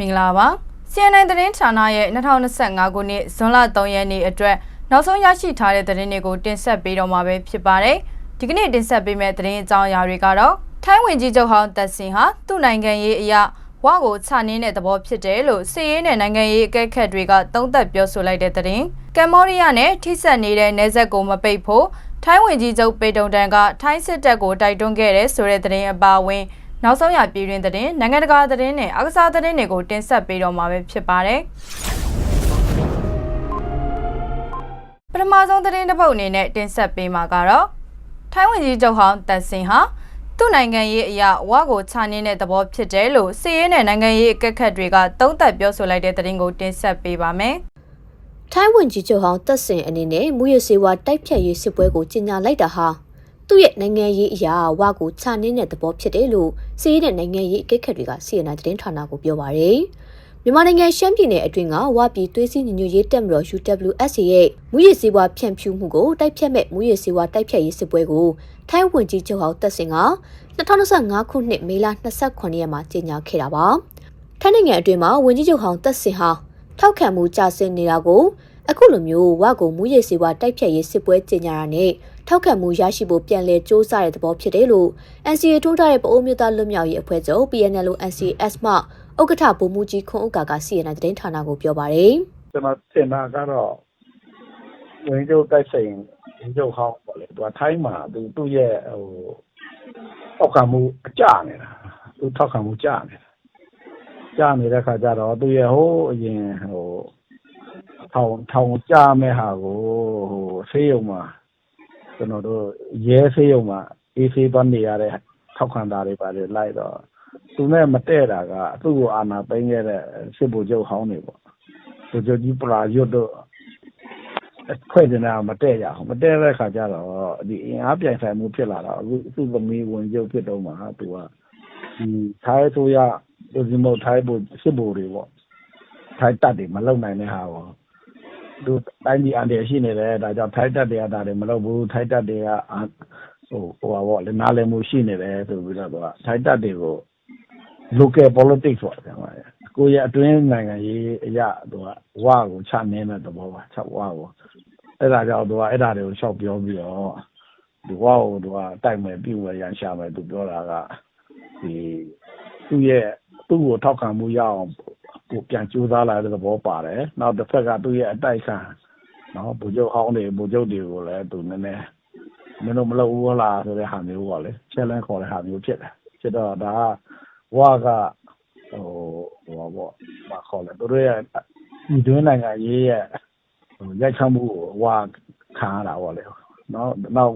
မင်္ဂလာပါ CNN သတင်းဌာနရဲ့2025ခုနှစ်ဇွန်လ3ရက်နေ့အတွက်နောက်ဆုံးရရှိထားတဲ့သတင်းတွေကိုတင်ဆက်ပေးတော့မှာပဲဖြစ်ပါတယ်ဒီကနေ့တင်ဆက်ပေးမယ့်သတင်းအကြောင်းအရာတွေကတော့ထိုင်းဝင်ကြီးချုပ်ဟောင်းတက်စင်ဟာသူ့နိုင်ငံရေးအရာဝါကိုချနင်းတဲ့သဘောဖြစ်တယ်လို့စီရေးနဲ့နိုင်ငံရေးအကဲခတ်တွေကသုံးသပ်ပြောဆိုလိုက်တဲ့သတင်းကမ်ဘောဒီးယားနဲ့ထိစပ်နေတဲ့နယ်စပ်ကိုမပိတ်ဖို့ထိုင်းဝင်ကြီးချုပ်ပေတုံတန်ကထိုင်းစစ်တပ်ကိုတိုက်တွန်းခဲ့တဲ့ဆိုတဲ့သတင်းအပါအဝင် နောက်ဆုံးရပြည်တွင်သတင်းနိုင်ငံတကာသတင်းနဲ့အကစားသတင်းတွေကိုတင်ဆက်ပေးတော့မှာပဲဖြစ်ပါတယ်ပထမဆုံးသတင်းတစ်ပုဒ်အနေနဲ့တင်ဆက်ပေးမှာကတော့ထိုင်းဝင်ကြီးချုပ်ဟောင်းတက်စင်ဟာသူ့နိုင်ငံရေးအရာဝါကိုချနင်းတဲ့သဘောဖြစ်တယ်လို့စီရေးနဲ့နိုင်ငံရေးအကက်ခတ်တွေကသုံးသပ်ပြောဆိုလိုက်တဲ့သတင်းကိုတင်ဆက်ပေးပါမယ်။ထိုင်းဝန်ကြီးချုပ်ဟောင်းတက်စင်အနေနဲ့မူရစေဝါတိုက်ဖြတ်ရေးစစ်ပွဲကိုကြီးညာလိုက်တာဟာ သူ့ရဲ့နိုင်ငံရေးအရာဝါကိုချနင်းတဲ့သဘောဖြစ်တယ်လို့စီးရဲတဲ့နိုင်ငံရေးအကဲခတ်တွေက CNN သတင်းဌာနကိုပြောပါရယ်မြန်မာနိုင်ငံရှမ်းပြည်နယ်အတွင်းကဝါပြည်သွေးစည်းညီညွတ်ရေးတပ်မတော် UWSA ရဲ့မူရစေဝါဖြန့်ဖြူးမှုကိုတိုက်ဖြတ်မဲ့မူရစေဝါတိုက်ဖြတ်ရေးစစ်ပွဲကိုထိုင်းဝန်ကြီးချုပ်ဟောင်းတက်စင်က2025ခုနှစ်မေလ29ရက်မှာကြေညာခဲ့တာပါထိုင်းနိုင်ငံအတွင်းမှာဝန်ကြီးချုပ်ဟောင်းတက်စင်ဟာထောက်ခံမှုကျဆင်းနေတာကိုအခုလိုမျိုးဝါကိုမူရစေဝါတိုက်ဖြတ်ရေးစစ်ပွဲကြေညာတာနဲ့ ထောက်ခံမှုရရှိဖို့ပြန်လည်စ조사တဲ့သဘောဖြစ်တယ်လို့ NCA ထိုးထားတဲ့ပအိုးမျိုးသားလွတ်မြောက်ရေးအဖွဲ့ချုပ် PNL NCS မှဥက္ကဋ္ဌဗိုလ်မှူးကြီးခွန်ဥက္ကာက CNN သတင်းဌာနကိုပြောပါတယ်။ကျွန်တော်ထင်တာကတော့ဝင်ကျုပ်တိုက်စိန်ဝင်ကျုပ်ဟောင်းပေါ့လေသူကထိုင်းမှာသူသူ့ရဲ့ဟိုထောက်ခံမှုအကျနေတာသူထောက်ခံမှုကျနေတာကျနေတဲ့ခါကျတော့သူရဲ့ဟိုအရင်ဟိုထောင်ထောင်ကြမဲ့ဟာကိုဟိုဆေးရုံမှာ ကျွန်တော်တို့ ရဲဆေးရုံမှာ အေးဆေးသွားနေရတဲ့ ထောက်ခံတာတွေပါတယ်လိုက်တော့ သူနဲ့ မတည့်တာက သူ့ကို အာနာသိမ်းခဲ့တဲ့ စစ်ဗိုလ်ချုပ်ဟောင်းတွေပေါ့ ဗိုလ်ချုပ်ကြီးပလာရွတ်တို့ဖွဲ့နေတာမတည့်ရအောင်မတည့်တဲ့ခါကျတော့ဒီအင်အားပြိုင်ဆိုင်မှု ဖြစ်လာတော့ အခု သူ့သမီးဝင်ရုပ်ဖြစ်တော့မှသူကဒီထိုင်းဆိုရဒီမိုထိုင်းဗိုလ်စစ်ဗိုလ်တွေပေါ့ ထိုင်းတပ်တွေ မလုံနိုင်တဲ့ဟာပေါ့ သူတိုင်းပြည်အန်တရရှိနေတယ်ဒါကြောင့်ထိုင်းတပ်တွေကဒါတွေမလုပ်ဘူးထိုင်းတပ်တွေကဟိုဟိုပါပေါ့လေနားလည်မှုရှိနေတယ်ဆိုပြီးတော့သူကထိုင်းတပ်တွေကို local politics ပေါ့ကျွန်တော်ကိုရအတွင်းနိုင်ငံရေးအရာသူကဝါကိုချနေတဲ့သဘောပါချက်ဝါကိုအဲ့ဒါကြောင့်သူကအဲ့ဒါတွေကိုရှောက်ပြောပြီးတော့ဒီဝါကိုသူကတိုက်မယ်ပြုမယ်ရန်ရှာမယ်သူပြောတာကဒီသူ့ရဲ့သူ့ကိုထောက်ခံမှုရအောင် ကိုပြန်ကြိုးစားလာတဲ့သဘောပါတယ်နောက်တစ်ဖက်ကသူ့ရဲ့အတိုက်ခံနော်ဗိုလ်ချုပ်ဟောင်းတွေဗိုလ်ချုပ်တွေကိုလည်းသူနည်းနည်းမင်းတို့မလုပ်ဘူးလားဆိုတဲ့ဟာမျိုးပေါ့လေ challenge ခေါ်တဲ့ဟာမျိုးဖြစ်တယ်ဖြစ်တော့ဒါကဝါကဟိုဟိုပေါ့မခေါ်လဲသူတို့ရဲ့ဒီတွင်းနိုင်ငံရေးရဲ့ဟိုရိုက်ခတ်မှုကိုဝါခံရတာပေါ့လေနော်နောက်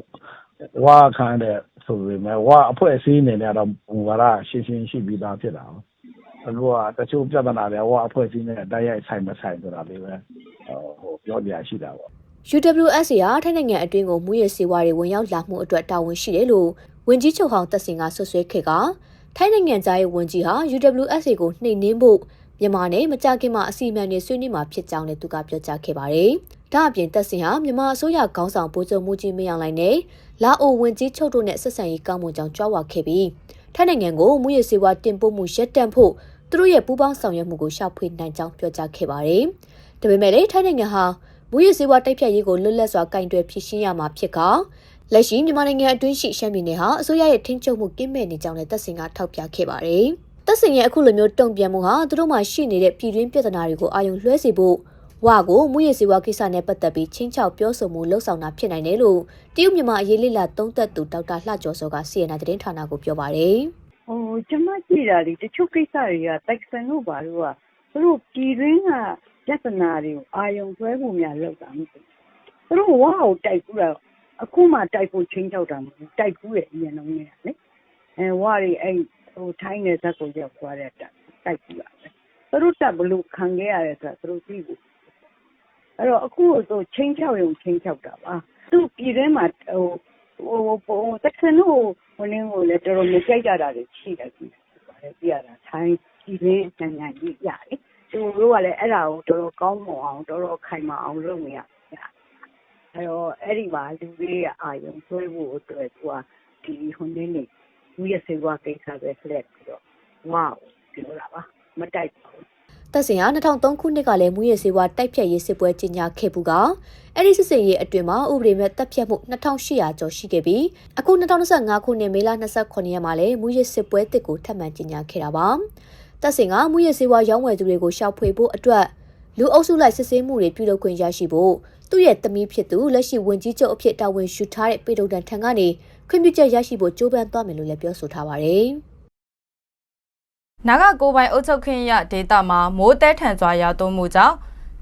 ဝါခံတဲ့ဆိုပေမဲ့ဝါအဖွဲ့အစည်းအနေနဲ့တော့ဘဝရရှင်းရှင်းရှိပြီးသားဖြစ်တာ ဟုတ်လို့ကတချို့ပြဿနာတွေဝါအဖွဲ့အစည်းနဲ့တိုက်ရိုက်ဆိုင်မဆိုင်ဆိုတာလေးပဲဟိုပြောပြရှိတာပေါ့ UWSA ဟာထိုင်းနိုင်ငံအတွင်းကိုမူရစေဝါတွေဝင်ရောက်လာမှုအတွက်တာဝန်ရှိတယ်လို့ဝန်ကြီးချုပ်ဟောင်းတက်စင်ကဆွဆွဲခဲ့ကထိုင်းနိုင်ငံသားရဲ့ဝန်ကြီးဟာ UWSA ကိုနှိမ်နင်းဖို့မြန်မာနဲ့မကြခင်မှာအစီအမံတွေဆွေးနွေးမှာဖြစ်ကြောင်းလည်းသူကပြောကြားခဲ့ပါတယ်။ဒါအပြင်တက်စင်ဟာမြန်မာအစိုးရခေါင်းဆောင်ဗိုလ်ချုပ်မှုကြီးမင်းအောင်လှိုင်နဲ့လာအိုဝန်ကြီးချုပ်တို့နဲ့ဆက်ဆံရေးကောင်းမွန်ကြောင်းကြွားဝါခဲ့ပြီးထိုင်းနိုင်ငံကိုမူရစေဝါတင်ပို့မှုရပ်တန့်ဖို့ သူတို့ရဲ့ပူးပေါင်းဆောင်ရွက်မှုကိုရှောက်ဖွေနိုင်ကြောင်းပြောကြားခဲ့ပါတယ်။ဒါပေမဲ့လည်းထိုင်းနိုင်ငံဟာမူရစေဝါတိုက်ဖြတ်ရေးကိုလွတ်လပ်စွာကင်တွယ်ဖြည့်ရှင်းရမှာဖြစ်ကလက်ရှိမြန်မာနိုင်ငံအတွင်းရှိရှမ်းပြည်နယ်ဟာအစိုးရရဲ့ထိန်းချုပ်မှုကင်းမဲ့နေကြောင်းလည်းတပ်စင်ကထောက်ပြခဲ့ပါတယ်။တပ်စင်ရဲ့အခုလိုမျိုးတုံ့ပြန်မှုဟာသူတို့မှရှိနေတဲ့ပြည်တွင်းပြဿနာတွေကိုအာရုံလွှဲစေဖို့ဝါကိုမူရစီဝါကိစ္စနဲ့ပတ်သက်ပြီးချင်းချောက်ပြောဆိုမှုလှုပ်ဆောင်တာဖြစ်နိုင်တယ်လို့တရုတ်မြန်မာအရေးလိလာသုံးသက်သူဒေါက်တာလှကျော်စောက CNN သတင်းဌာနကိုပြောပါတယ်။ဟို ကျမကြည့်တာလေ တချို့ကိစ္စတွေကတိုက်ဆန်လို့ပါလို့က သူတို့ပြည်တွင်းက ပြဿနာတွေကို အာရုံလွှဲဖို့များလောက်တာမဟုတ်ဘူး။သူတို့ဝါကို တိုက်ဘူးတော့အခုမှ တိုက်ဖို့ချင်းချောက်တာမဟုတ်ဘူး တိုက်ဘူးရဲ့အရင်တော့နေလေအဲဝါတွေအဲ့ဟိုထိုင်းနယ်ဇက်ကို ရောက်သွားတဲ့တိုက်တိုက်ဘူးလားသူတို့တက်ဘလို့ခံခဲ့ရတယ်ဆိုတာ သူတို့သိဘူးအဲ့တော့ အခုဆိုချင်းချောက်ရုံချင်းချောက်တာပါ သူပြည်ထဲမှာဟိုဟိုဟိုတက်ဆန်တို့ ဟိုနင်းကိုလည်းတော်တော်မကြိုက်ကြတာတွေရှိတယ်ကြည့်ပါတယ်ပြရတာထိုင်းပြည်တွင်းနိုင်ငံကြီးရတယ်သူတို့ကလည်းအဲ့ဒါကိုတော်တော်ကောင်းမွန်အောင်တော်တော်ခိုင်မာအောင်လုပ်နေရအဲ့တော့အဲ့ဒီမှာလူတွေရဲ့အာရုံဆွဲဖို့အတွက်သူကဒီဟိုနေ့နေ့လူရဲ့စေဝါကိစ္စပဲလှည့်ပြီးတော့ဝါပြောတာပါမတိုက်ဘူး တပ်စင်ဟာ2003ခုနှစ်ကလည်းမူရစေဝါတိုက်ဖြတ်ရေးစစ်ပွဲကြီးညာခဲ့ပူကအဲ့ဒီစစ်စင်ရေးအတွင်မှာဥပဒေမဲ့တပ်ဖြတ်မှု2800ကျော်ရှိခဲ့ပြီးအခု2025ခုနှစ်မေလ29ရက်မှာလည်းမူရစစ်ပွဲတစ်ကိုထပ်မံကြီးညာခဲ့တာပါတပ်စင်ကမူရစေဝါရောင်းဝယ်သူတွေကိုရှောက်ဖွေဖို့အတွက်လူအုပ်စုလိုက်စစ်ဆေးမှုတွေပြုလုပ်ခွင့်ရရှိဖို့သူ့ရဲ့သမီးဖြစ်သူလက်ရှိဝန်ကြီးချုပ်အဖြစ်တာဝန်ယူထားတဲ့ပေတုံတန်ထံကနေခွင့်ပြုချက်ရရှိဖို့ကြိုးပမ်းသွားမယ်လို့လည်းပြောဆိုထားပါတယ်။ နာဂကိုပိုင်အုပ်ချုပ်ခွင့်ရဒေတာမှာမိုးတဲထန်စွာရာသွန်းမှုကြောင့်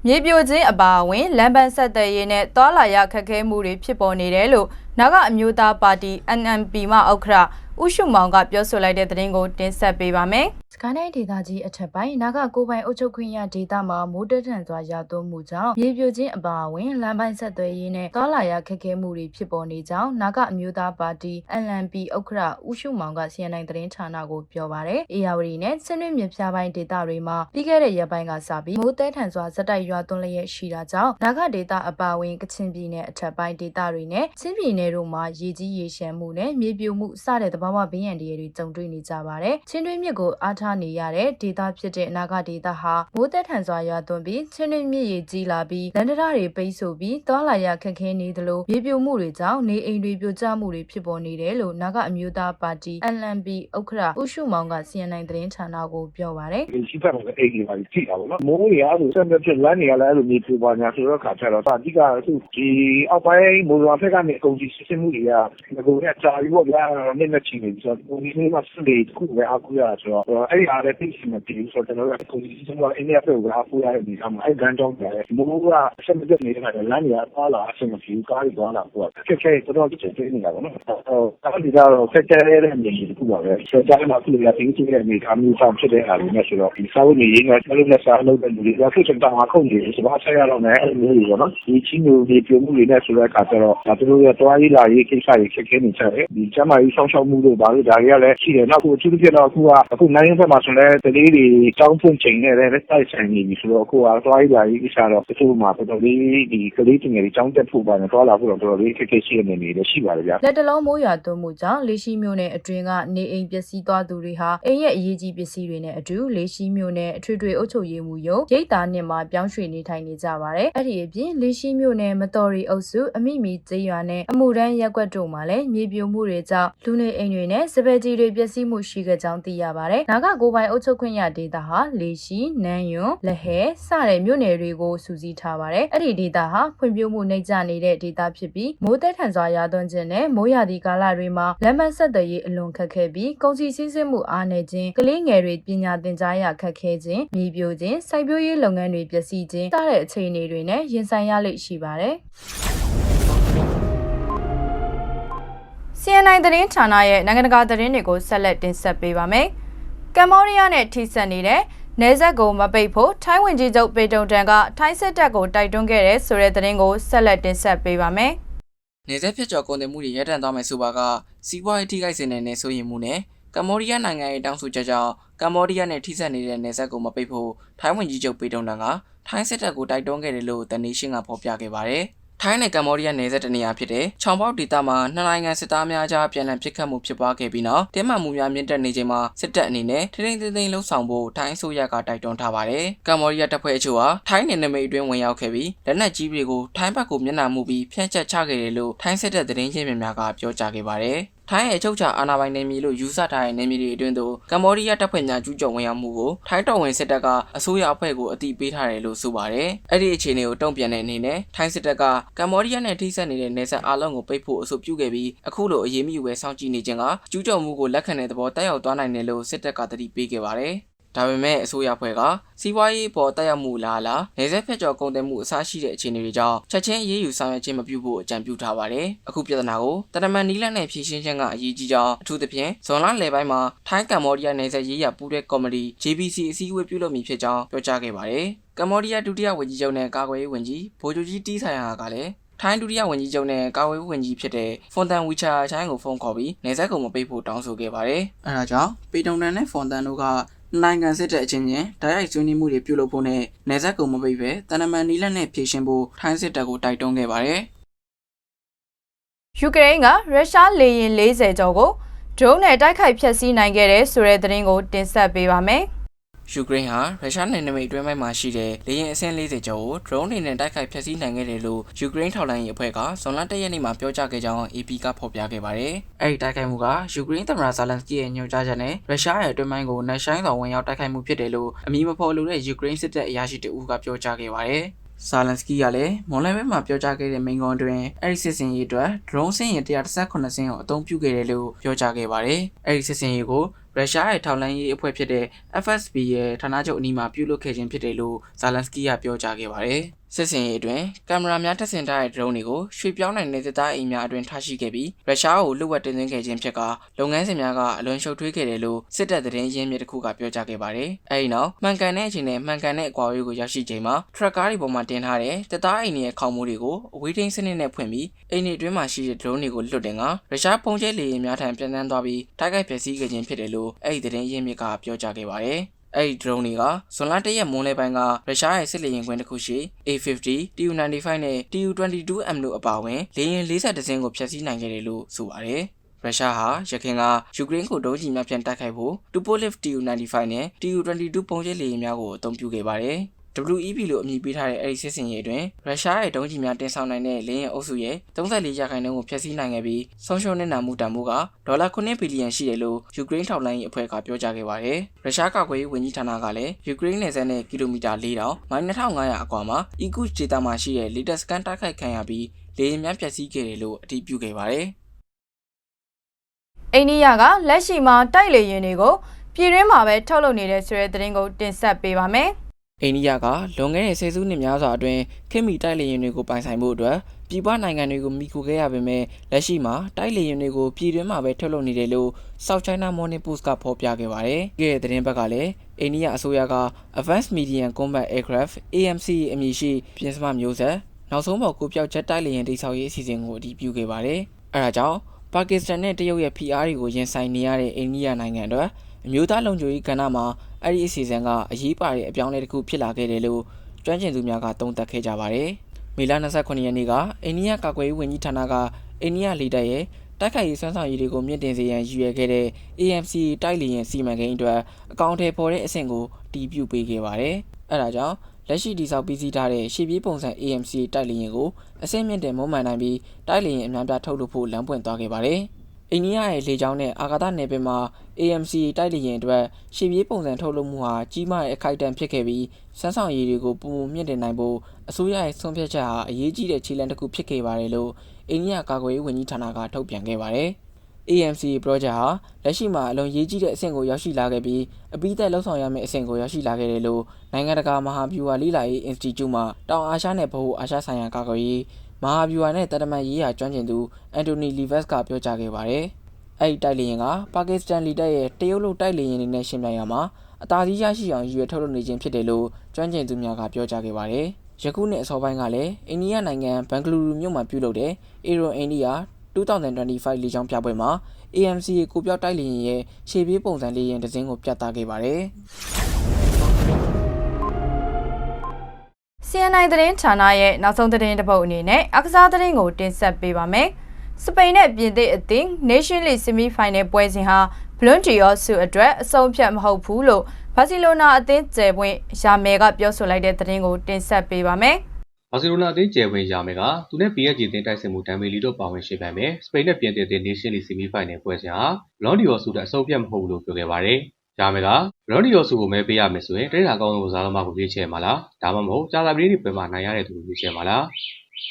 မြေပြိုခြင်းအပါအဝင်လမ်းပန်းဆက်သွယ်ရေးနဲ့တွာလာရခက်ခဲမှုတွေဖြစ်ပေါ်နေတယ်လို့နာဂအမျိုးသားပါတီ NMP မှဥက္ကဋ္ဌဦးရှုမောင်ကပြောဆိုလိုက်တဲ့သတင်းကိုတင်ဆက်ပေးပါမယ်။ စကိုင်းတိုင်းဒေသကြီးအထက်ပိုင်းနာဂကိုပိုင်အုပ်ချုပ်ခွင့်ရဒေတာမှာမိုးတဲထန်စွာရာသွန်းမှုကြောင့်မြေပြိုခြင်းအပါအဝင်လမ်းပန်းဆက်သွယ်ရေးနဲ့တွာလာရခက်ခဲမှုတွေဖြစ်ပေါ်နေကြောင်းနာဂအမျိုးသားပါတီ NMP ဥက္ကဋ္ဌဦးရှုမောင်က CNN သတင်းဌာနကိုပြောပါရယ်။အေယာဝတီနဲ့ဆင်းနှင်းမြပြပိုင်းဒေသတွေမှာပြီးခဲ့တဲ့ရက်ပိုင်းကစပြီးမိုးတဲထန်စွာဇက်တိုက်ရွာသွန်းလျက်ရှိတာကြောင့်နာဂဒေသအပါအဝင်ကချင်ပြည်နယ်အထက်ပိုင်းဒေသတွေနဲ့ချင်းပြည်နယ်တို့မှာရေကြီးရေရှမ်းမှုနဲ့မြေပြိုမှုစတဲ့သဘာဝဘေးရန်တွေတွေကြုံတွေ့နေကြပါတယ်။ချင်းတွင်းမြစ်ကိုအားထားနေရတဲ့ဒေသဖြစ်တဲ့နာဂဒေသဟာမိုးတဲထန်စွာရွာသွန်းပြီးချင်းတွင်းမြစ်ရေကြီးလာပြီးလန်ဒရာတွေပိတ်ဆို့ပြီးသွားလာရခက်ခဲနေသလိုမြေပြိုမှုတွေကြောင့်နေအိမ်တွေပြိုကျမှုတွေဖြစ်ပေါ်နေတယ်လို့နာဂအမျိုးသားပါတီ LNP ဥက္ကဋ္ဌဦးရှုမောင်က CNN သတင်းဌာနကိုပြောပါတယ်ဒီရှိဖက်မှာလည်းအိမ်တွေပါကြည့်တာပေါ့နော်မိုးတွေအားလို့ဆက်ပြဖြစ်လမ်းတွေကလည်းအဲ့လိုမျိုးပြပါညာဆိုတော့ခါကျတော့အဓိကအခုဒီအောက်ပိုင်းမိုးရွာဖက်ကနေအကုန်ကြီးစစ်စစ်မှုတွေကငကိုနဲ့ကြာပြီးပေါ့ဗျာနည်းနည်းချီနေပြီးဆိုတော့ဒီနေ့မှစလေတစ်ခုပဲအခုရဆိုတော့အဲ့ဒီအားလည်းသိရှိမှတည်ဆိုတော့ကျွန်တော်တို့အကုန်ကြီးစစ်မှုအိန္ဒိယဖက်ကိုအားကိုရတဲ့ဒီကမှာအဲ့ဂန်ကြောင်းတယ်မိုးကဆက်မပြတ်နေတဲ့ခါကျလမ်းတွေကသွားလာအဆင်မပြေကားတွေသွားလာပေါ့ခက်ခဲတော်တော်ကြည့်နေနေတာပေါ့နော်ဟိုကားတွေကတော့ခက်ခဲတဲ့နေရာတစ်ခုပါပဲဆက်ကြမှာအခုလည်းသိရှိတဲ့အနေအထားမျိုးဆောင်ဖြစ်တဲ့အားတွေနဲ့ဆိုတော့ဒီစာဝတ်နေရေးကကျွန်တော်လည်းစာလုပ်တဲ့လူတွေကအခုချိန်တောင်အခုနေစပါးဆက်ရတော့မယ်အဲ့လိုမျိုးတွေပေါ့နော်ဒီချင်းမျိုးတွေပြုံမှုတွေနဲ့ဆိုတဲ့အခါကျတော့ဒါတို့ရဲ့တွားရေးလာရေးကိစ္စတွေခက်ခဲနေကြတယ်ဒီကျမကြီးဆောင်းရှောက်မှုတို့ဘာလို့ဒါတွေကလည်းရှိတယ်နောက်ခုအထူးသဖြင့်တော့အခုကအခုနိုင်ရင်ဘက်မှာဆိုလည်းတလေးတွေတောင်းဖွင့်ချိန်နဲ့လည်းတိုက်ဆိုင်နေပြီဆိုတော့အခုကတွားရေးလာရေးကိစ္စတော့တချို့မှာတော်တော်လေးဒီကလေးတင်ငယ်တွေတောင်းတက်ဖို့ပါနဲ့တွားလာဖို့တော့တော်တော်လေးခက်ခဲရှိနေနေတယ်ရှိပါတယ်ဗျာလက်တလုံးမိုးရွာသွန်းမှုကြောင့်လေးရှိမြို့နယ်အတွင်းကနေအိမ်ပျက်စီးသွားသူတွေဟာအိမ်ရဲ့အရေးကြီးပစ္စည်းတွေနဲ့အတူလေးရှိမြို့နယ်အထွေထွေအုပ်ချုပ်ရေးမှူးရုံးရိတ်သားနှစ်မှာပြောင်းရွှေ့နေထိုင်နေကြပါတယ်။အဲ့ဒီအပြင်လေးရှိမြို့နယ်မတော်ရီအုပ်စုအမိမီကျေးရွာနဲ့အမှုတန်းရက်ကွက်တို့မှာလည်းမြေပြိုမှုတွေကြောင့်လူနေအိမ်တွေနဲ့စပယ်ကြီးတွေပျက်စီးမှုရှိခဲ့ကြောင်းသိရပါတယ်။နာဂကိုပိုင်အုပ်ချုပ်ခွင့်ရဒေသဟာလေးရှိနန်းယွန်းလက်ဟဲစတဲ့မြို့နယ်တွေကိုစူးစီးထားပါတယ်။အဲ့ဒီဒေသဟာဖွံ့ဖြိုးမှုနှိမ့်ကျနေတဲ့ဒေသဖြစ်ပြီးမိုးတဲထန်စွာရာသွန်းခြင်းနဲ့မိုးရာသီကာလတွေမှာလမ်းမဆက်သွယ်ရေးအလွန်ခက်ခဲပြီးကုန်စည်စည်းစိမ်မှုအားနည်းခြင်းကလေးငယ်တွေပညာသင်ကြားရခက်ခဲခြင်းမြေပြိုခြင်းစိုက်ပျိုးရေးလုပ်ငန်းတွေပျက်စီးခြင်းစတဲ့အခြေအနေတွေနဲ့ရင်ဆိုင်ရလိမ့်ရှိပါတယ်။ CNI သတင်းဌာနရဲ့နိုင်ငံတကာသတင်းတွေကိုဆက်လက်တင်ဆက်ပေးပါမယ်။ ကမ္ဘောဒီးယားနဲ့ထိစပ်နေတဲ့နေဆက်ကိုမပိတ်ဖို့ထိုင်းဝင်ကြီးချုပ်ပေတုံတန်ကထိုင်းစစ်တပ်ကိုတိုက်တွန်းခဲ့တဲ့ဆိုတဲ့သတင်းကိုဆက်လက်တင်ဆက်ပေးပါမယ်။နေဆက်ဖြစ်ကျော်ကုန်သွယ်မှုတွေရပ်တန့်သွားမယ်ဆိုပါကစီးပွားရေးထိခိုက်စေနိုင်တဲ့ဆိုရင်မှုနဲ့ကမ္ဘောဒီးယားနိုင်ငံရဲ့တောင်းဆိုချက်ကြောင့်ကမ္ဘောဒီးယားနဲ့ထိစပ်နေတဲ့နေဆက်ကိုမပိတ်ဖို့ထိုင်းဝန်ကြီးချုပ်ပေတုံတန်ကထိုင်းစစ်တပ်ကိုတိုက်တွန်းခဲ့တယ်လို့တနေရှင်းကဖော်ပြခဲ့ပါတယ်။ ထိုင်းနဲ့ကမ္ဘောဒီးယားနယ်စပ်တနေရာဖြစ်တဲ့ချောင်ပေါက်ဒေသမှာနှစ်နိုင်ငံစစ်သားများကြားပြန်လည်ပစ်ခတ်မှုဖြစ်ပွားခဲ့ပြီးနောက်တင်းမာမှုများမြင့်တက်နေချိန်မှာစစ်တပ်အနေနဲ့ထိထိန်သိမ်းသိမ်းလှုပ်ဆောင်ဖို့ထိုင်းအစိုးရကတိုက်တွန်းထားပါတယ်။ကမ္ဘောဒီးယားတပ်ဖွဲ့အချို့ဟာထိုင်းနယ်နိမိတ်အတွင်းဝင်ရောက်ခဲ့ပြီးလက်နက်ကြီးတွေကိုထိုင်းဘက်ကိုမျက်နှာမူပြီးဖျက်ချက်ချခဲ့တယ်လို့ထိုင်းစစ်တပ်သတင်းရင်းမြစ်များကပြောကြားခဲ့ပါတယ်။ ထိုင်းရဲ့အချုပ်ချာအာဏာပိုင်နယ်မြေလို့ယူဆထားတဲ့နယ်မြေတွေအတွင်းသို့ကမ္ဘောဒီးယားတပ်ဖွဲ့များကျူးကျော်ဝင်ရောက်မှုကိုထိုင်းတော်ဝင်စစ်တပ်ကအစိုးရအဖွဲ့ကိုအတိပေးထားတယ်လို့ဆိုပါတယ်။အဲ့ဒီအခြေအနေကိုတုံ့ပြန်တဲ့အနေနဲ့ထိုင်းစစ်တပ်ကကမ္ဘောဒီးယားနဲ့ထိစပ်နေတဲ့နယ်စပ်အားလုံးကိုပိတ်ဖို့အဆိုပြုခဲ့ပြီးအခုလိုအရေးမယူပဲစောင့်ကြည့်နေခြင်းကကျူးကျော်မှုကိုလက်ခံတဲ့သဘောတက်ရောက်သွားနိုင်တယ်လို့စစ်တပ်ကတတိပေးခဲ့ပါတယ်။ ဒါပေမဲ့အစိုးရဖွဲ့ကစီးပွားရေးပေါ်တက်ရောက်မှုလားလားနေဆက်ဖက်ကျော်ကုန်သွယ်မှုအစားရှိတဲ့အခြေအနေတွေကြောင့်ချက်ချင်းအရေးယူဆောင်ရွက်ခြင်းမပြုဖို့အကြံပြုထားပါတယ်။အခုပြဿနာကိုတရမန်နီလန်နဲ့ဖြေရှင်းခြင်းကအရေးကြီးကြောင်းအထူးသဖြင့်ဇွန်လလယ်ပိုင်းမှာထိုင်းကမ္ဘောဒီးယားနယ်စပ်ရေးရပူးတဲ့ကော်မတီ JBC အစည်းအဝေးပြုလုပ်မည်ဖြစ်ကြောင်းပြောကြားခဲ့ပါတယ်။ကမ္ဘောဒီးယားဒုတိယဝန်ကြီးချုပ်နဲ့ကာကွယ်ရေးဝန်ကြီးဗိုလ်ချုပ်ကြီးတီးဆိုင်ဟာကလည်းထိုင်းဒုတိယဝန်ကြီးချုပ်နဲ့ကာဝေးဝန်ကြီးဖြစ်တဲ့ဖွန်တန်ဝီချာချိုင်းကိုဖုန်းခေါ်ပြီးနေဆက်ကုံမပိတ်ဖို့တောင်းဆိုခဲ့ပါတယ်။အဲဒါကြောင့်ပေတုံတန်နဲ့ဖွန်တန်တို့က နိုင်ငံစစ်တဲ့အချင်းချင်းဓာတ်ရိုက်ဆွေးနွေးမှုတွေပြုလုပ်ဖို့နဲ့နေဆက်ကုံမပိတ်ပဲတနမန်နီလက်နဲ့ဖြည့်ရှင်းဖို့ထိုင်းစစ်တပ်ကိုတိုက်တွန်းခဲ့ပါတယ်။ယူကရိန်းကရုရှားလေယာဉ်40ကျော်ကိုဒရုန်းနဲ့တိုက်ခိုက်ဖျက်ဆီးနိုင်ခဲ့တဲ့ဆိုတဲ့သတင်းကိုတင်ဆက်ပေးပါမယ်။ ယူကရိန်းဟာရုရှားနယ်နိမိတ်အတွင်းပိုင်းမှာရှိတဲ့လေယာဉ်အဆင့်40ကျော်ကို drone တွေနဲ့တိုက်ခိုက်ဖျက်ဆီးနိုင်ခဲ့တယ်လို့ယူကရိန်းထောက်လှမ်းရေးအဖွဲ့ကဇွန်လ1ရက်နေ့မှာပြောကြားခဲ့ကြောင်း AP ကဖော်ပြခဲ့ပါတယ်။အဲဒီတိုက်ခိုက်မှုကယူကရိန်းသမ္မတဇာလန်စကီရဲ့ညွှန်ကြားချက်နဲ့ရုရှားရဲ့အတွင်းပိုင်းကိုနှက်ဆိုင်စွာဝင်ရောက်တိုက်ခိုက်မှုဖြစ်တယ်လို့အမည်မဖော်လိုတဲ့ယူကရိန်းစစ်တပ်အရာရှိတဦးကပြောကြားခဲ့ပါတယ်။ဇာလန်စကီကလည်းမွန်လယ်ဘဲမှာပြောကြားခဲ့တဲ့မိန့်ခွန်းအတွင်းအဲဒီစစ်စင်ရေးအတွက် drone စင်ရင်118စင်းကိုအသုံးပြုခဲ့တယ်လို့ပြောကြားခဲ့ပါတယ်။အဲဒီစစ်စင်ရေးကို ရုရှားရဲ့ထောက်လှမ်းရေးအဖွဲ့ဖြစ်တဲ့ FSB ရဲ့ဌာနချုပ်အနီးမှာပြုလုပ်ခဲ့ခြင်းဖြစ်တယ်လို့ဇာလန်စကီကပြောကြားခဲ့ပါတယ်။ စစ်စင်ရေးအတွင်းကင်မရာများတပ်ဆင်ထားတဲ့ drone တွေကိုရွှေ့ပြောင်းနိုင်တဲ့စစ်သားအိမ်များအတွင်ထားရှိခဲ့ပြီးရုရှားကိုလွတ်ဝက်တင်သွင်းခဲ့ခြင်းဖြစ်ကလုပ်ငန်းစဉ်များကအလွန်ရှုပ်ထွေးခဲ့တယ်လို့စစ်တပ်သတင်းရင်းမြစ်တစ်ခုကပြောကြားခဲ့ပါတယ်။အဲဒီနောက်မှန်ကန်တဲ့အချိန်နဲ့မှန်ကန်တဲ့အကွာအဝေးကိုရောက်ရှိချိန်မှာထရက်ကားတွေပေါ်မှာတင်ထားတဲ့စစ်သားအိမ်ရဲ့ခေါင်းမိုးတွေကိုအဝေးထိန်းစနစ်နဲ့ဖွင့်ပြီးအိမ်တွေအတွင်းမှာရှိတဲ့ drone တွေကိုလွတ်တင်ကရုရှားပုံကျဲလေယာဉ်များထံပြန်တန်းသွားပြီးတိုက်ခိုက်ဖျက်ဆီးခဲ့ခြင်းဖြစ်တယ်လို့အဲဒီသတင်းရင်းမြစ်ကပြောကြားခဲ့ပါတယ်။ အဲ့ဒီ drone တွေကဇွန်လ၁ရက်မွန်းလယ်ပိုင်းကရုရှားရဲ့စစ်လေယာဉ်ကွင်းတစ်ခုရှိ A50, Tu-95 နဲ့ Tu-22M တို့အပါအဝင်လေယာဉ်42စင်းကိုဖျက်ဆီးနိုင်ခဲ့တယ်လို့ဆိုပါတယ်။ရုရှားဟာရခိုင်ကယူကရိန်းကိုဒုံးကျည်များဖြင့်တိုက်ခိုက်ဖို့ Tupolev Tu-95 နဲ့ Tu-22 ပုံကျဲလေယာဉ်များကိုအသုံးပြုခဲ့ပါတယ်။ WEB လို့အမည်ပေးထားတဲ့အဲဒီစစ်စင်ရေးအတွင်းရုရှားရဲ့ဒုံးကျည်များတင်ဆောင်နိုင်တဲ့လင်းရဲ့အုပ်စုရဲ့34ရာခိုင်နှုန်းကိုဖျက်ဆီးနိုင်ခဲ့ပြီးဆုံးရှုံးနေတာမှုတန်ဖိုးကဒေါ်လာ9ဘီလီယံရှိတယ်လို့ယူကရိန်းထောက်လှမ်းရေးအဖွဲ့ကပြောကြားခဲ့ပါတယ်။ရုရှားကာကွယ်ရေးဝန်ကြီးဌာနကလည်းယူကရိန်းနယ်စပ်နဲ့ကီလိုမီတာ4000မိုင်2500အကွာမှာအီကူဒေတာမှာရှိတဲ့လီတက်စကန်တိုက်ခိုက်ခံရပြီးလေယာဉ်များဖျက်ဆီးခဲ့တယ်လို့အတည်ပြုခဲ့ပါတယ်။အိန္ဒိယကလက်ရှိမှာတိုက်လေယာဉ်တွေကိုပြည်တွင်းမှာပဲထုတ်လုပ်နေတဲ့ဆိုတဲ့သတင်းကိုတင်ဆက်ပေးပါမယ်။ အိန္ဒိယကလွန်ခဲ့တဲ့ဆယ်စုနှစ်များစွာအတွင်းခင်မီတိုက်လေယာဉ်တွေကိုပိုင်ဆိုင်မှုအတွက်ပြည်ပနိုင်ငံတွေကိုမိခိုခဲ့ရပေမဲ့လက်ရှိမှာတိုက်လေယာဉ်တွေကိုပြည်တွင်းမှာပဲထုတ်လုပ်နေတယ်လို့ South China Morning Post ကဖော်ပြခဲ့ပါတယ်။ဒီတဲ့သတင်းဘက်ကလည်းအိန္ဒိယအစိုးရက Advanced Medium Combat Aircraft AMC အမည်ရှိပြင်စမမျိုးဆက်နောက်ဆုံးပေါ်ကိုပြောက်ချက်တိုက်လေယာဉ်တိစောက်ရေးအစီအစဉ်ကိုအတည်ပြုခဲ့ပါတယ်။အဲဒါကြောင့်ပါကစ္စတန်နဲ့တရုတ်ရဲ့ PR တွေကိုရင်ဆိုင်နေရတဲ့အိန္ဒိယနိုင်ငံအတွက် အမျိုးသားလုံခြုံရေးကဏ္ဍမှာအဲ့ဒီအစီအစဉ်ကအရေးပါတဲ့အပြောင်းအလဲတစ်ခုဖြစ်လာခဲ့တယ်လို့ကျွမ်းကျင်သူများကသုံးသပ်ခဲ့ကြပါတယ်။မေလ29ရက်နေ့ကအိန္ဒိယကာကွယ်ရေးဝန်ကြီးဌာနကအိန္ဒိယလေတပ်ရဲ့တိုက်ခိုက်ရေးစွမ်းဆောင်ရည်တွေကိုမြင့်တင်စေရန်ရည်ရွယ်ခဲ့တဲ့ AMC တိုက်လေယာဉ်စီမံကိန်းအတွက်အကောင့်ထဲပေါ်တဲ့အဆင့်ကိုတီးပြုပေးခဲ့ပါတယ်။အဲဒါကြောင့်လက်ရှိတိစောက်ပြီးစီးထားတဲ့ရှေ့ပြေးပုံစံ AMC တိုက်လေယာဉ်ကိုအဆင့်မြင့်တင်မုံမှန်နိုင်ပြီးတိုက်လေယာဉ်အများပြားထုတ်လုပ်ဖို့လမ်းပွင့်သွားခဲ့ပါတယ်။ အိန္ဒိယရဲ့လေကြောင်းနဲ့အာကာသနယ်ပယ်မှာ AMC တိုက်လေယာဉ်အတွက်ရှေ့ပြေးပုံစံထုတ်လုပ်မှုဟာကြီးမားတဲ့အခိုက်အတန့်ဖြစ်ခဲ့ပြီးစမ်းဆောင်ရည်တွေကိုပုံပုံမြင့်တင်နိုင်ဖို့အစိုးရရဲ့ဆုံးဖြတ်ချက်ဟာအရေးကြီးတဲ့ခြေလှမ်းတစ်ခုဖြစ်ခဲ့ပါတယ်လို့အိန္ဒိယကာကွယ်ရေးဝန်ကြီးဌာနကထုတ်ပြန်ခဲ့ပါတယ်။ AMC project ဟာလက်ရှိမှာအလွန်ရေးကြီးတဲ့အဆင့်ကိုရောက်ရှိလာခဲ့ပြီးအပိသက်လှုပ်ဆောင်ရမယ့်အဆင့်ကိုရောက်ရှိလာခဲ့တယ်လို့နိုင်ငံတကာမဟာဗျူဟာလိလာရေး Institute မှတောင်အာရှနဲ့ဗဟိုအာရှဆိုင်ရာကာကွယ်ရေး မဟာဗျူဟာနဲ့တတမန်ရေးရာကျွမ်းကျင်သူအန်တိုနီလီဗက်စ်ကပြောကြားခဲ့ပါတယ်။အဲ့ဒီတိုက်လေယာဉ်ကပါကစ္စတန်လီတပ်ရဲ့တရုတ်လိုတိုက်လေယာဉ်တွေနဲ့ရှင်ပြိုင်ရမှာအသာစီးရရှိအောင်ရည်ရွယ်ထုတ်လုပ်နေခြင်းဖြစ်တယ်လို့ကျွမ်းကျင်သူများကပြောကြားခဲ့ပါတယ်။ယခုနှစ်အစောပိုင်းကလည်းအိန္ဒိယနိုင်ငံဘန်ဂလူရူမြို့မှာပြုလုပ်တဲ့ Aero India 2025လေကြောင်းပြပွဲမှာ AMC ကိုပြောက်တိုက်လေယာဉ်ရဲ့ရှေ့ပြေးပုံစံလေးရင်တစ်စင်းကိုပြသခဲ့ပါတယ်။ CNI သတင်းဌာနရဲ့နောက်ဆုံးသတင်းတစ်ပုဒ်အနေနဲ့အကစားသတင်းကိုတင်ဆက်ပေးပါမယ်။စပိန်နဲ့ပြင်သစ်အသင်း Nation League Semi Final ပွဲစဉ်ဟာဘလွန်တီယောဆုအတွက်အဆုံးဖြတ်မဟုတ်ဘူးလို့ဘာစီလိုနာအသင်းကျယ်ပွင့်ရာမယ်ကပြောဆိုလိုက်တဲ့သတင်းကိုတင်ဆက်ပေးပါမယ်။ဘာစီလိုနာအသင်းကျယ်ဝင်ရာမယ်ကသူနဲ့ PSG အသင်းတိုက်စစ်မှုဒမ်ဘီလီတို့ပါဝင်ရှင်းပြမယ်စပိန်နဲ့ပြင်သစ်အသင်း Nation League Semi Final ပွဲစဉ်ဟာဘလွန်ဒီယောဆုတဲ့အဆုံးဖြတ်မဟုတ်ဘူးလို့ပြောခဲ့ပါတယ်။ ရာမယ်ကဘလွန်ဒီယောဆုကိုမဲပေးရမယ်ဆိုရင်တိရစ္ဆာန်ကောင်းဆုံးကစားသမားကိုရွေးချယ်မှာလားဒါမှမဟုတ်ကြာသာပတိတွေပွဲမှာနိုင်ရတဲ့သူကိုရွေးချယ်မှာလား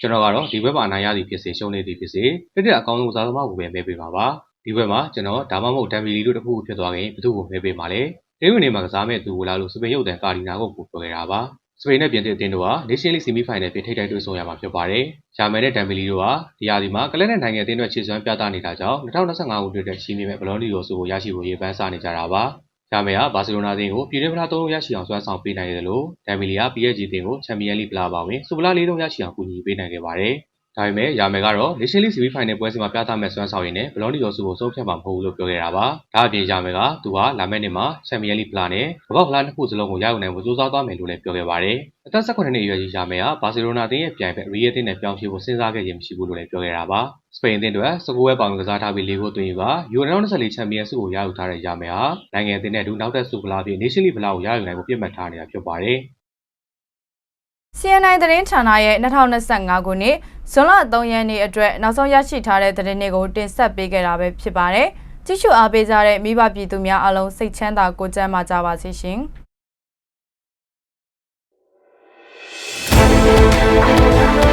ကျွန်တော်ကတော့ဒီဘက်မှာနိုင်ရသည်ဖြစ်စေရှုံးနေသည်ဖြစ်စေတိကျအကောင်းဆုံးကစားသမားကိုပဲမဲပေးမှာပါဒီဘက်မှာကျွန်တော်ဒါမှမဟုတ်ဒမ်ဘီလီတို့တခုခုဖြစ်သွားရင်ဘယ်သူ့ကိုမဲပေးမှာလဲတေးဝင်နေမှာကစားမဲ့သူကိုလားလို့စပိန်ရုပ်တံကာဒီနာကိုပို့ပြောခဲ့တာပါစပိန်နဲ့ပြင်သစ်အသင်းတို့ဟာ Nation League Semi Final ပြင်ထိပ်တိုက်တွေ့ဆုံရမှာဖြစ်ပါတယ်။ဂျာမယ်နဲ့ဒမ်ဘီလီတို့ဟာဒီရာသီမှာကလပ်နဲ့နိုင်ငံအသင်းတွေခြေစွမ်းပြသနေတာကြောင့်2025ခုနှစ်အတွက်ရှီမီမဲ့ဘလော်ဒီယိုဆိုကိုရရှိဖို့ရေပန်းစားနေကြတာပါ။ ဂျာမယ်ကဘာစီလိုနာအသင်းကိုပြည်တွင်းဖလားသုံးလုံးရရှိအောင်စွမ်းဆောင်ပေးနိုင်တယ်လို့ဒမ်ဘီလီက PSG အသင်းကိုချန်ပီယံလိဖလားပါဝင်စူပလာလေးလုံးရရှိအောင်ကူညီပေးနိုင်ခဲ့ပါတယ်။ ဒါပေမဲ့ရာမယ်ကတော့ Nation League Semi Final ပွဲစဉ်မှာပြသမဲ့စွမ်းဆောင်ရည်နဲ့ဘလော့ဒီယော်စုကိုဆုံးဖြတ်မှာမဟုတ်ဘူးလို့ပြောခဲ့တာပါ။ဒါအပြင်ရာမယ်ကသူဟာလာမယ့်နှစ်မှာ Champions League ဖလားနဲ့ဘကောက်ဖလားနှစ်ခုစလုံးကိုရယူနိုင်ဖို့ကြိုးစားသွားမယ်လို့လည်းပြောခဲ့ပါတယ်။အသက်18နှစ်အရွယ်ကြီးရာမယ်ကဘာစီလိုနာအသင်းရဲ့ပြိုင်ဖက်ရီယယ်အသင်းနဲ့ပြောင်းရွှေ့ဖို့စဉ်းစားခဲ့ခြင်းမရှိဘူးလို့လည်းပြောခဲ့တာပါ။စပိန်အသင်းအတွက်19ပွဲပေါင်ကစားထားပြီး၄ဂိုးသွင်းယူကယူရို2024ချန်ပီယံဆုကိုရယူထားတဲ့ရာမယ်ဟာနိုင်ငံအသင်းနဲ့အတူနောက်သက်ဆုဖလားပြီး Nation League ဖလားကိုရယူနိုင်ဖို့ပြတ်မှတ်ထားနေတာဖြစ်ပါတယ်။ CNI သတင်းဌာနရဲ့2025ခုနှစ် ဇွန်လ3ရက်နေ့အတွက်နောက်ဆုံးရရှိထားတဲ့သတင်းတွေကိုတင်ဆက်ပေးခဲ့တာပဲဖြစ်ပါတယ်။ကြည့်ရှုအားပေးကြတဲ့မိဘပြည်သူများအားလုံးစိတ်ချမ်းသာကိုယ်ကျန်းမာကြပါစေရှင်။